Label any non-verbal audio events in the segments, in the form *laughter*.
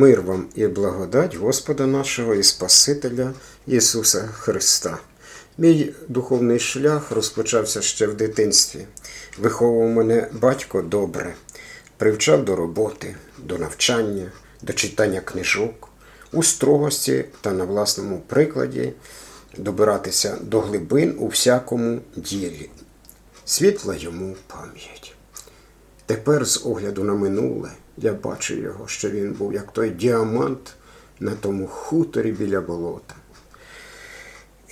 Мир вам і благодать Господа нашого і Спасителя Ісуса Христа. Мій духовний шлях розпочався ще в дитинстві. Виховував мене батько добре, привчав до роботи, до навчання, до читання книжок, у строгості та на власному прикладі добиратися до глибин у всякому ділі. Світла йому пам'ять. Тепер, з огляду на минуле, я бачу його, що він був як той діамант на тому хуторі біля болота.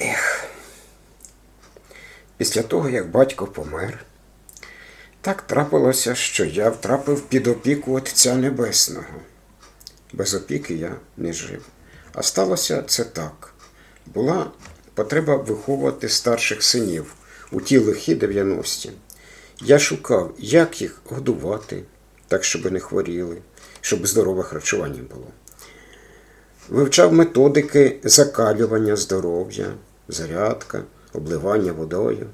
Ех. Після того, як батько помер, так трапилося, що я втрапив під опіку Отця Небесного. Без опіки я не жив. А сталося це так. Була потреба виховувати старших синів у ті лихі 90-ті. Я шукав, як їх годувати, так, щоб не хворіли, щоб здорове харчування було. Вивчав методики закалювання здоров'я, зарядка, обливання водою.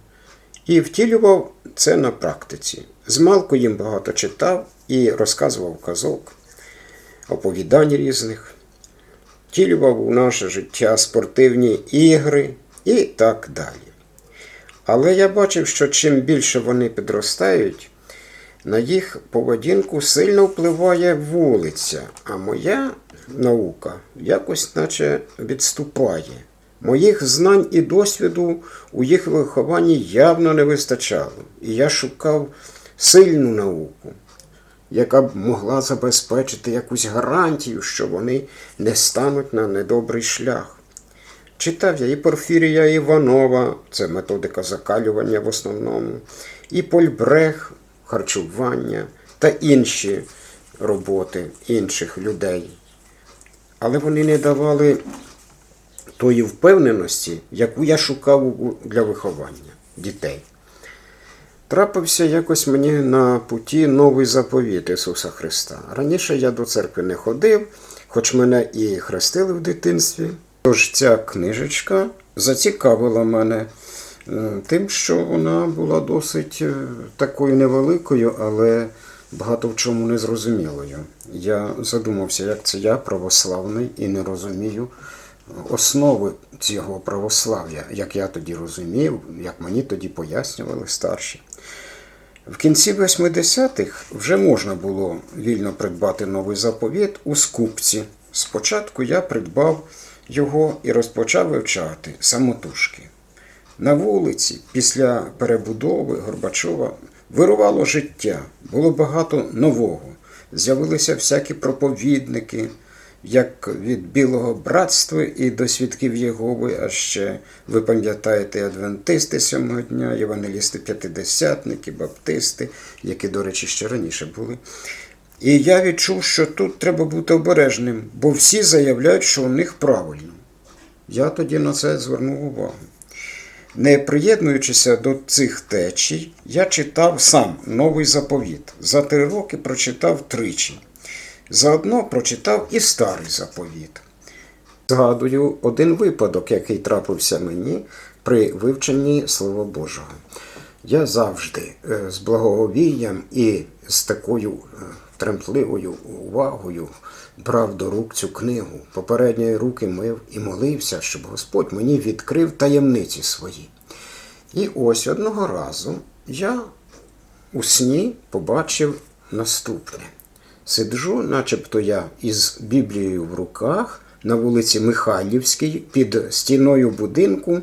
І втілював це на практиці. Змалку їм багато читав і розказував казок, оповідань різних, втілював у наше життя спортивні ігри і так далі. Але я бачив, що чим більше вони підростають, на їх поведінку сильно впливає вулиця, а моя наука якось наче відступає. Моїх знань і досвіду у їх вихованні явно не вистачало, і я шукав сильну науку, яка б могла забезпечити якусь гарантію, що вони не стануть на недобрий шлях. Читав я і Порфірія Іванова, це методика закалювання в основному, і Польбрех, харчування та інші роботи інших людей. Але вони не давали тої впевненості, яку я шукав для виховання дітей. Трапився якось мені на путі новий заповіт Ісуса Христа. Раніше я до церкви не ходив, хоч мене і хрестили в дитинстві. Тож ця книжечка зацікавила мене тим, що вона була досить е, такою невеликою, але багато в чому незрозумілою. Я задумався, як це я православний і не розумію основи цього православ'я, як я тоді розумів, як мені тоді пояснювали старші. В кінці 80-х вже можна було вільно придбати новий заповіт у скупці. Спочатку я придбав його і розпочав вивчати самотужки. На вулиці, після перебудови Горбачова, вирувало життя, було багато нового. З'явилися всякі проповідники, як від Білого братства і до свідків Єгови, а ще ви пам'ятаєте адвентисти сьомого дня, євангелісти п'ятидесятники, баптисти, які, до речі, ще раніше були. І я відчув, що тут треба бути обережним, бо всі заявляють, що у них правильно. Я тоді на це звернув увагу. Не приєднуючися до цих течій, я читав сам новий заповіт. За три роки прочитав тричі. Заодно прочитав і старий заповіт. Згадую один випадок, який трапився мені при вивченні Слова Божого. Я завжди е, з благоговінням і з такою е, тремтливою увагою брав до рук цю книгу, попередньої руки мив і молився, щоб Господь мені відкрив таємниці свої. І ось одного разу я у сні побачив наступне. Сиджу, начебто я із Біблією в руках на вулиці Михайлівській під стіною будинку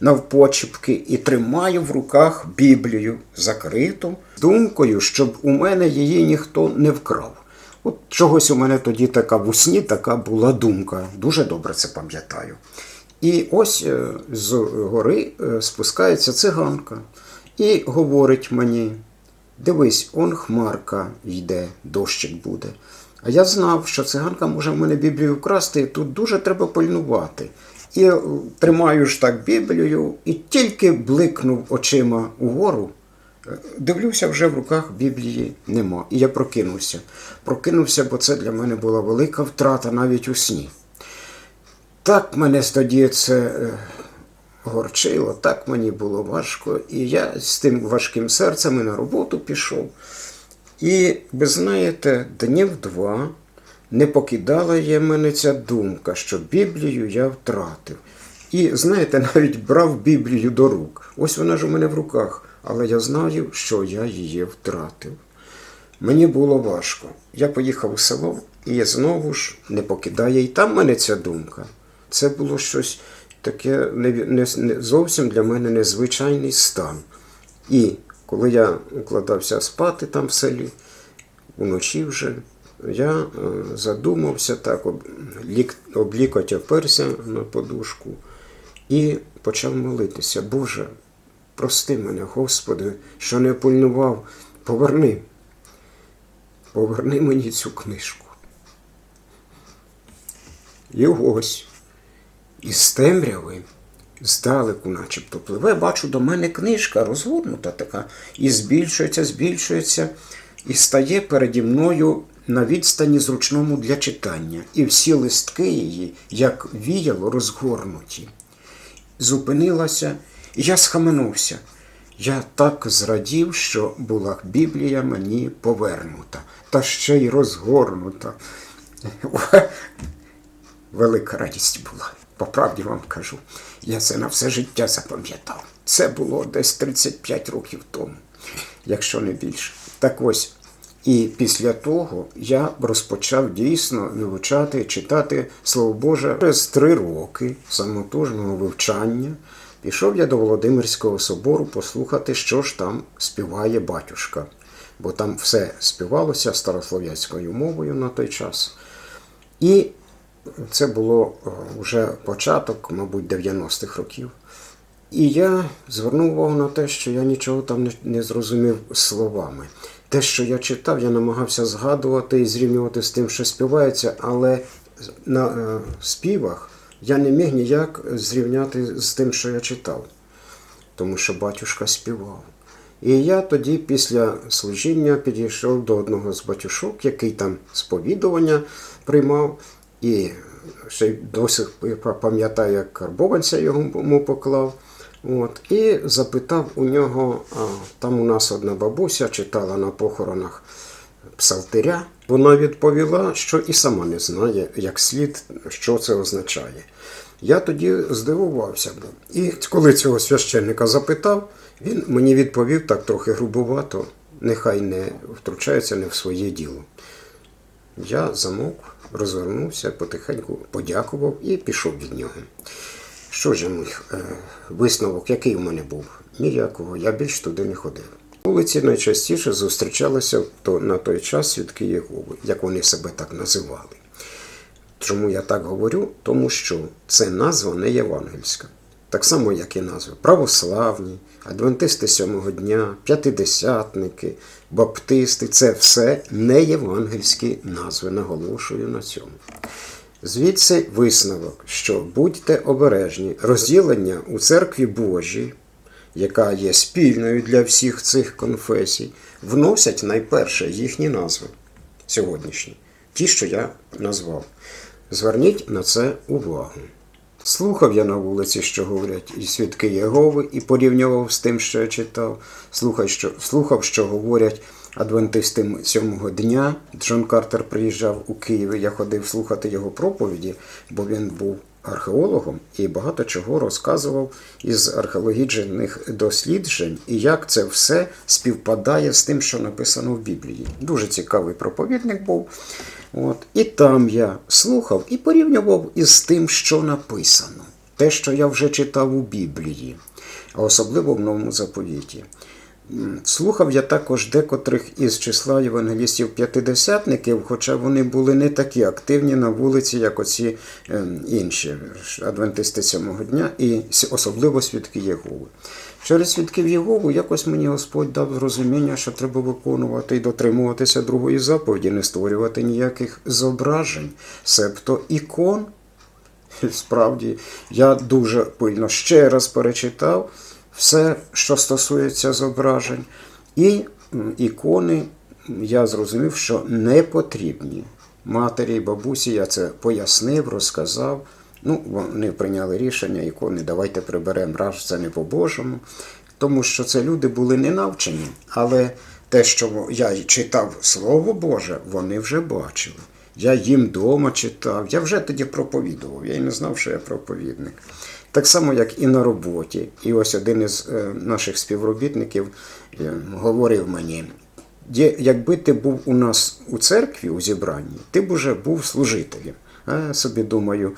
навпочіпки і тримаю в руках Біблію закриту думкою, щоб у мене її ніхто не вкрав. От чогось у мене тоді така в усні така була думка. Дуже добре це пам'ятаю. І ось е, з гори е, спускається циганка і говорить мені: дивись, он хмарка йде, дощик буде. А я знав, що циганка може в мене Біблію вкрасти, і тут дуже треба пильнувати. І е, тримаю ж так Біблію, і тільки бликнув очима угору, дивлюся, вже в руках Біблії нема. І я прокинувся. Прокинувся, бо це для мене була велика втрата навіть у сні. Так мене тоді це е, горчило, так мені було важко. І я з тим важким серцем і на роботу пішов. І ви знаєте, днів два не покидала є мене ця думка, що Біблію я втратив. І знаєте, *laughs* навіть брав Біблію до рук. Ось вона ж у мене в руках, але я знаю, що я її втратив. Мені було важко. Я поїхав у село і знову ж не покидає і там мене ця думка. Це було щось таке не, не, не зовсім для мене незвичайний стан. І коли я укладався спати там в селі, уночі вже, я е, задумався так, об, лік, облікоть оперся на подушку і почав молитися. Боже, прости мене, Господи, що не пильнував, поверни. Поверни мені цю книжку. І ось із темряви, здалеку, начебто, пливе, бачу, до мене книжка розгорнута така, і збільшується, збільшується, і стає переді мною на відстані зручному для читання. І всі листки її, як віяло, розгорнуті. Зупинилася, я схаменувся. Я так зрадів, що була Біблія мені повернута, та ще й розгорнута. Велика радість була. По правді вам кажу, я це на все життя запам'ятав. Це було десь 35 років тому, якщо не більше. Так ось. І після того я розпочав дійсно вивчати, читати Слово Боже через три роки самотужного вивчання. Пішов я до Володимирського собору послухати, що ж там співає батюшка, бо там все співалося старослов'янською мовою на той час. І це було е, вже початок, мабуть, 90-х років. І я звернув увагу на те, що я нічого там не, зрозумів словами. Те, що я читав, я намагався згадувати і зрівнювати з тим, що співається, але на е, співах я не міг ніяк зрівняти з тим, що я читав, тому що батюшка співав. І я тоді, після служіння, підійшов до одного з батюшок, який там сповідування приймав, і ще досі пам'ятаю, як карбованця йому поклав. От, і запитав у нього, там у нас одна бабуся читала на похоронах псалтиря. Вона відповіла, що і сама не знає, як слід, що це означає. Я тоді здивувався. був. І коли цього священника запитав, він мені відповів так трохи грубувато, нехай не втручається не в своє діло. Я замовк, розвернувся, потихеньку подякував і пішов від нього. Що ж мій е, висновок, який у мене був? Ніякого, я більш туди не ходив. Вулиці найчастіше зустрічалися на той час свідки Єгови, як вони себе так називали. Чому я так говорю? Тому що це назва не євангельська. Так само, як і назви православні, адвентисти сьомого дня, п'ятидесятники, баптисти це все не євангельські назви, наголошую на цьому. Звідси висновок, що будьте обережні, розділення у церкві Божій, яка є спільною для всіх цих конфесій, вносять найперше їхні назви сьогоднішні, ті, що я назвав. Зверніть на це увагу. Слухав я на вулиці, що говорять і свідки Єгови, і порівнював з тим, що я читав. Слухав, що, слухав, що говорять адвентисти сьомого дня. Джон Картер приїжджав у Київ, я ходив слухати його проповіді, бо він був археологом і багато чого розказував із археологічних досліджень, і як це все співпадає з тим, що написано в Біблії. Дуже цікавий проповідник був. От. І там я слухав і порівнював із тим, що написано, те, що я вже читав у Біблії, а особливо в новому заповіті. Слухав я також декотрих із числа євангелістів-п'ятидесятників, хоча вони були не такі активні на вулиці, як оці інші адвентисти сьомого дня, і особливо свідки Єгови. Через свідків Єгови якось мені Господь дав зрозуміння, що треба виконувати і дотримуватися другої заповіді, не створювати ніяких зображень, себто ікон. Справді, я дуже пильно ще раз перечитав все, що стосується зображень, і ікони я зрозумів, що не потрібні. Матері і бабусі я це пояснив, розказав. Ну, вони прийняли рішення, ікони, давайте приберемо раз, це не по-божому. Тому що це люди були не навчені, але те, що я читав Слово Боже, вони вже бачили. Я їм дома читав. Я вже тоді проповідував. Я й не знав, що я проповідник. Так само, як і на роботі. І ось один із е, наших співробітників е, говорив мені: якби ти був у нас у церкві у зібранні, ти б уже був служителем. А я собі думаю,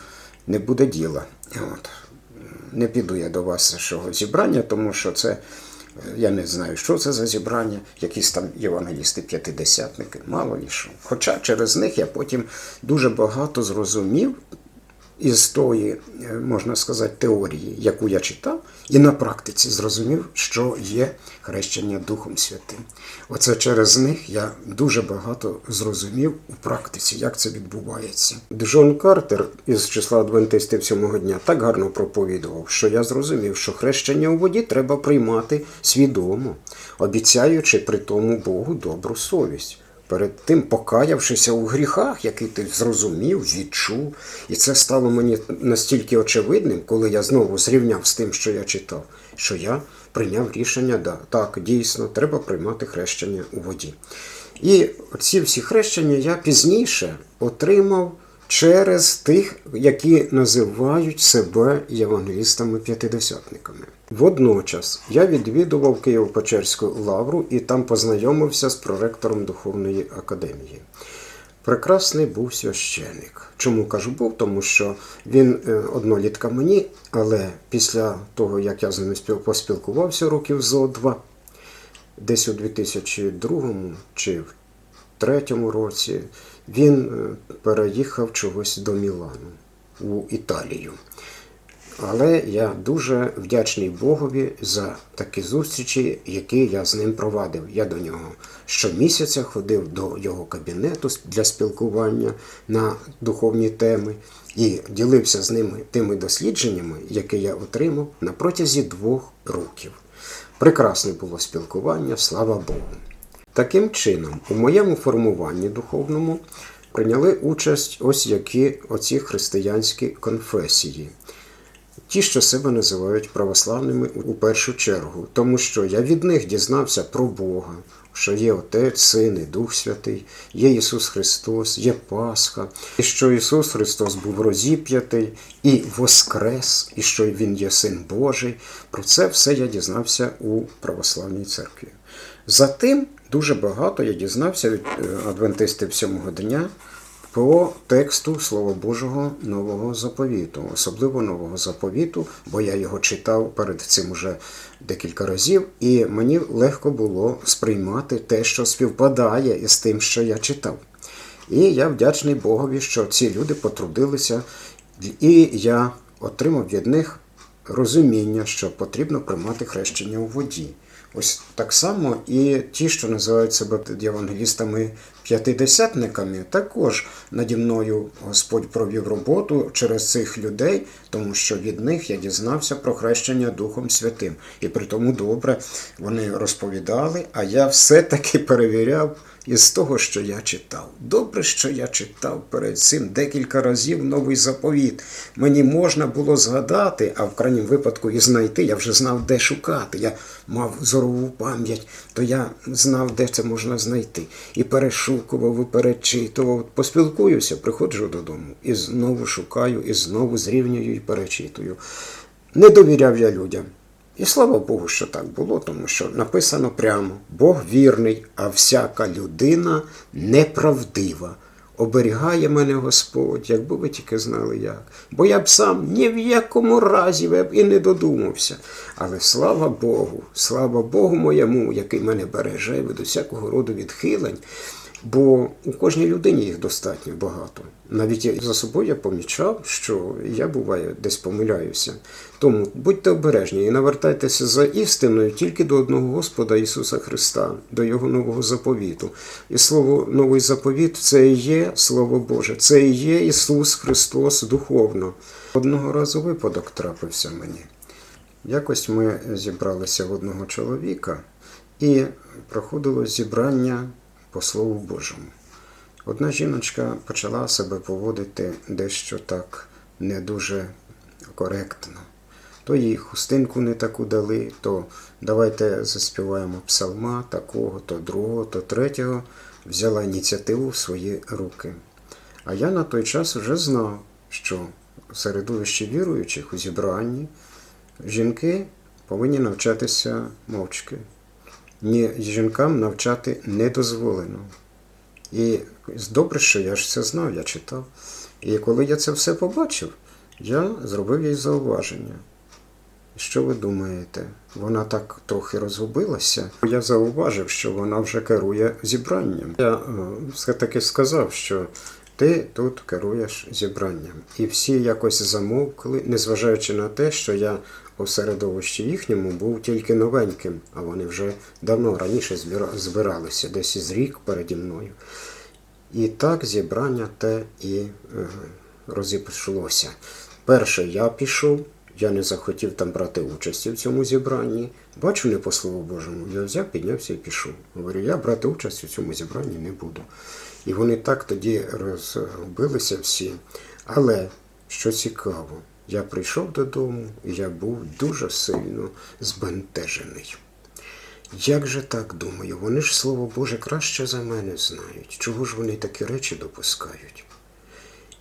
не буде діла. От. Не піду я до вас що зібрання, тому що це. е, Я не знаю, що це за зібрання, якісь там євангелісти п'ятидесятники, мало ли що. Хоча через них я потім дуже багато зрозумів із тої, е, можна сказати, теорії, яку я читав, і на практиці зрозумів, що є хрещення Духом Святим. Оце через них я дуже багато зрозумів у практиці, як це відбувається. Джон Картер із числа адвентистів сьомого дня так гарно проповідував, що я зрозумів, що хрещення у воді треба приймати свідомо, обіцяючи при тому Богу добру совість перед тим покаявшися у гріхах, які ти зрозумів, відчув. І це стало мені настільки очевидним, коли я знову зрівняв з тим, що я читав, що я прийняв рішення, да, так, дійсно, треба приймати хрещення у воді. І ці всі хрещення я пізніше отримав через тих, які називають себе євангелістами-п'ятидесятниками. Водночас я відвідував Києво-Печерську лавру і там познайомився з проректором Духовної академії. Прекрасний був священик. Чому кажу був? Тому що він е, однолітка мені, але після того, як я з ним поспілкувався років зо два, десь у 2002 чи в третьому році, він е, переїхав чогось до Мілану у Італію. Але я дуже вдячний Богові за такі зустрічі, які я з ним провадив. Я до нього щомісяця ходив до його кабінету для спілкування на духовні теми і ділився з ними тими дослідженнями, які я отримав на протязі двох років. Прекрасне було спілкування, слава Богу. Таким чином, у моєму формуванні духовному прийняли участь ось які оці християнські конфесії. Ті, що себе називають православними у першу чергу, тому що я від них дізнався про Бога, що є Отець, Син і Дух Святий, є Ісус Христос, є Пасха, і що Ісус Христос був розіп'ятий і воскрес, і що Він є Син Божий. Про це все я дізнався у православній церкві. Затим дуже багато я дізнався від е, адвентистів сьомого дня по тексту Слова Божого Нового заповіту, особливо Нового заповіту, бо я його читав перед цим уже декілька разів, і мені легко було сприймати те, що співпадає із тим, що я читав. І я вдячний Богові, що ці люди потрудилися, і я отримав від них розуміння, що потрібно приймати хрещення у воді. Ось так само і ті, що називають себе євангелістами п'ятидесятниками, також наді мною Господь провів роботу через цих людей, тому що від них я дізнався про хрещення Духом Святим. І при тому добре вони розповідали, а я все-таки перевіряв із того, що я читав. Добре, що я читав перед цим декілька разів новий заповіт. Мені можна було згадати, а в крайньому випадку і знайти. Я вже знав, де шукати. Я мав зорову пам'ять, то я знав, де це можна знайти. І перешукував, і перечитував. Поспілкуюся, приходжу додому і знову шукаю, і знову зрівнюю і перечитую. Не довіряв я людям. І слава Богу, що так було, тому що написано прямо: Бог вірний, а всяка людина неправдива. Оберігає мене Господь, якби ви тільки знали як. Бо я б сам ні в якому разі б і не додумався. Але слава Богу, слава Богу моєму, який мене береже від усякого роду відхилень. Бо у кожній людині їх достатньо багато. Навіть за собою я помічав, що я буває десь помиляюся. Тому будьте обережні і навертайтеся за істиною тільки до одного Господа Ісуса Христа, до Його нового заповіту. І слово новий заповіт це і є Слово Боже, це і є Ісус Христос духовно. Одного разу випадок трапився мені. Якось ми зібралися в одного чоловіка і проходило зібрання по Слову Божому. Одна жіночка почала себе поводити дещо так не дуже коректно. То їй хустинку не таку дали, то давайте заспіваємо псалма такого, то другого, то третього. Взяла ініціативу в свої руки. А я на той час вже знав, що в середовищі віруючих у зібранні жінки повинні навчатися мовчки. Ні, жінкам навчати не дозволено. І добре, що я ж це знав, я читав. І коли я це все побачив, я зробив їй зауваження. Що ви думаєте? Вона так трохи розгубилася. Я зауважив, що вона вже керує зібранням. Я е, все-таки сказав, що ти тут керуєш зібранням. І всі якось замовкли, незважаючи на те, що я у середовищі їхньому був тільки новеньким, а вони вже давно раніше збиралися, десь із рік переді мною. І так зібрання те і е, розійшлося. Перше я пішов, я не захотів там брати участі в цьому зібранні. Бачу, не по слову Божому. Я взяв, піднявся і пішов. Говорю, я брати участь у цьому зібранні не буду. І вони так тоді розбилися всі. Але що цікаво, я прийшов додому і я був дуже сильно збентежений. Як же так думаю? Вони ж слово Боже краще за мене знають. Чого ж вони такі речі допускають?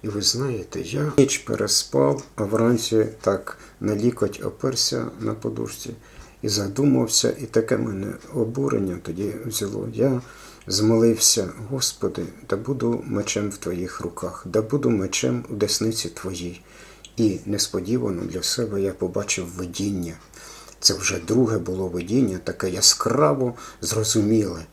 І ви знаєте, я ніч переспав, а вранці так на лікоть оперся на подушці і задумався, і таке мене обурення тоді взяло. Я змолився, Господи, да буду мечем в Твоїх руках, да буду мечем у десниці Твоїй. І несподівано для себе я побачив видіння. Це вже друге було видіння, таке яскраво зрозуміле.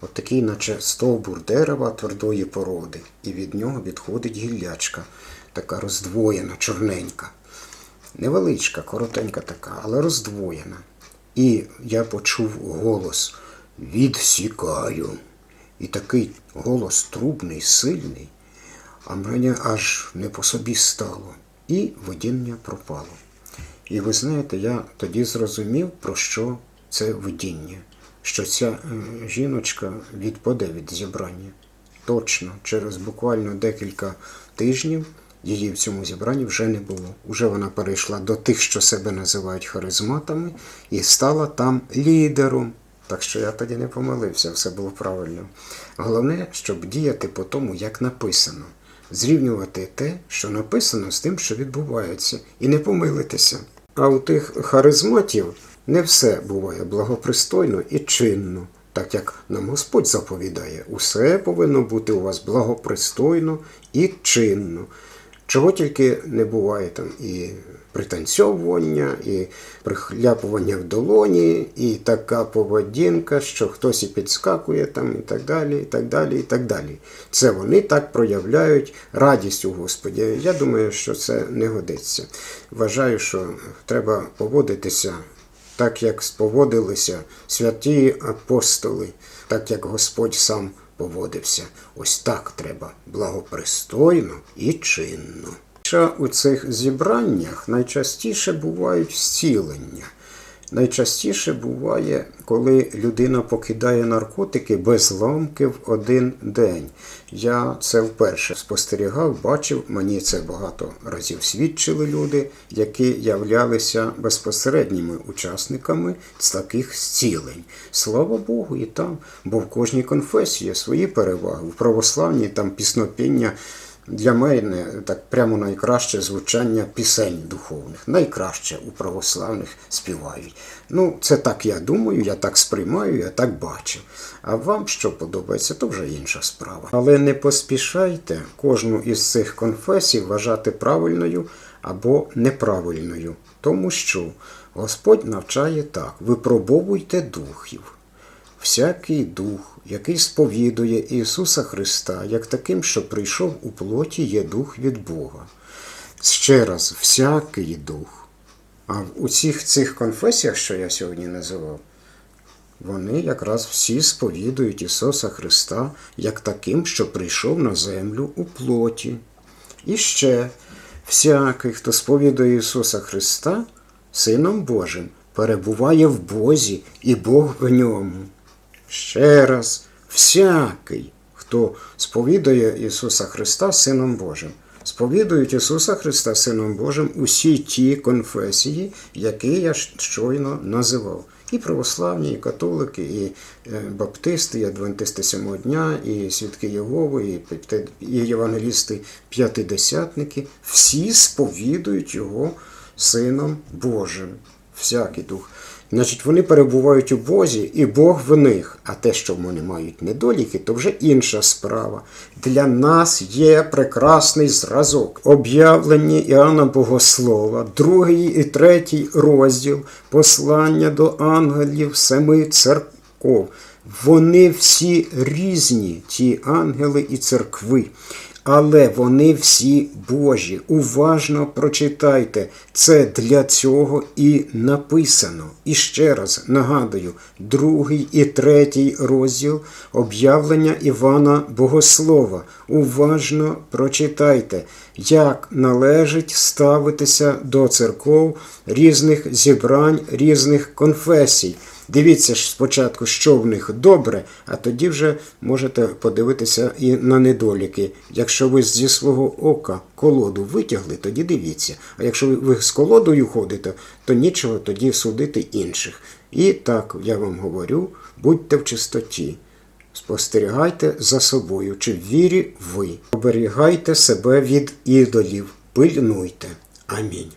От такий, наче стовбур дерева твердої породи, і від нього відходить гіллячка, така роздвоєна, чорненька. Невеличка, коротенька така, але роздвоєна. І я почув голос Відсікаю. І такий голос трубний, сильний, а мені аж не по собі стало. І видіння пропало. І ви знаєте, я тоді зрозумів, про що це видіння, що ця е, жіночка відпаде від зібрання. Точно, через буквально декілька тижнів її в цьому зібранні вже не було. Уже вона перейшла до тих, що себе називають харизматами, і стала там лідером. Так що я тоді не помилився, все було правильно. Головне, щоб діяти по тому, як написано, зрівнювати те, що написано, з тим, що відбувається, і не помилитися. А у тих харизматів не все буває благопристойно і чинно, так як нам Господь заповідає, усе повинно бути у вас благопристойно і чинно. Чого тільки не буває там і пританцьовування, і прихляпування в долоні, і така поведінка, що хтось і підскакує там, і так далі, і так далі, і так далі. Це вони так проявляють радість у Господі. Я думаю, що це не годиться. Вважаю, що треба поводитися так, як поводилися святі апостоли, так як Господь сам поводився. Ось так треба благопристойно і чинно. Ще у цих зібраннях найчастіше бувають зцілення. Найчастіше буває, коли людина покидає наркотики без ламки в один день. Я це вперше спостерігав, бачив, мені це багато разів свідчили люди, які являлися безпосередніми учасниками з таких зцілень. Слава Богу, і там, бо в кожній конфесії є свої переваги. В православній там піснопіння для мене так прямо найкраще звучання пісень духовних. Найкраще у православних співають. Ну, це так я думаю, я так сприймаю, я так бачу. А вам що подобається, то вже інша справа. Але не поспішайте кожну із цих конфесій вважати правильною або неправильною, тому що Господь навчає так: випробовуйте духів. Всякий дух, який сповідує Ісуса Христа, як таким, що прийшов у плоті, є дух від Бога. Ще раз, всякий дух. А в усіх цих конфесіях, що я сьогодні називав, вони якраз всі сповідують Ісуса Христа як таким, що прийшов на землю у плоті. І ще всякий, хто сповідує Ісуса Христа, Сином Божим, перебуває в Бозі і Бог в ньому. Ще раз, всякий, хто сповідує Ісуса Христа Сином Божим, сповідують Ісуса Христа Сином Божим усі ті конфесії, які я щойно називав. І православні, і католики, і е, баптисти, і адвентисти сьомого дня, і свідки Єгови, і євангелісти п'ятидесятники, всі сповідують його Сином Божим. Всякий дух. Значить, вони перебувають у Бозі, і Бог в них. А те, що вони мають недоліки, то вже інша справа. Для нас є прекрасний зразок. Об'явлення Іоанна Богослова, другий і третій розділ, послання до ангелів семи церков. Вони всі різні, ті ангели і церкви. Але вони всі Божі. Уважно прочитайте. Це для цього і написано. І ще раз нагадую, другий і третій розділ об'явлення Івана Богослова. Уважно прочитайте, як належить ставитися до церков різних зібрань, різних конфесій. Дивіться ж спочатку, що в них добре, а тоді вже можете подивитися і на недоліки. Якщо ви зі свого ока колоду витягли, тоді дивіться. А якщо ви з колодою ходите, то нічого тоді судити інших. І так я вам говорю: будьте в чистоті. Спостерігайте за собою, чи в вірі ви. Оберігайте себе від ідолів, пильнуйте. Амінь.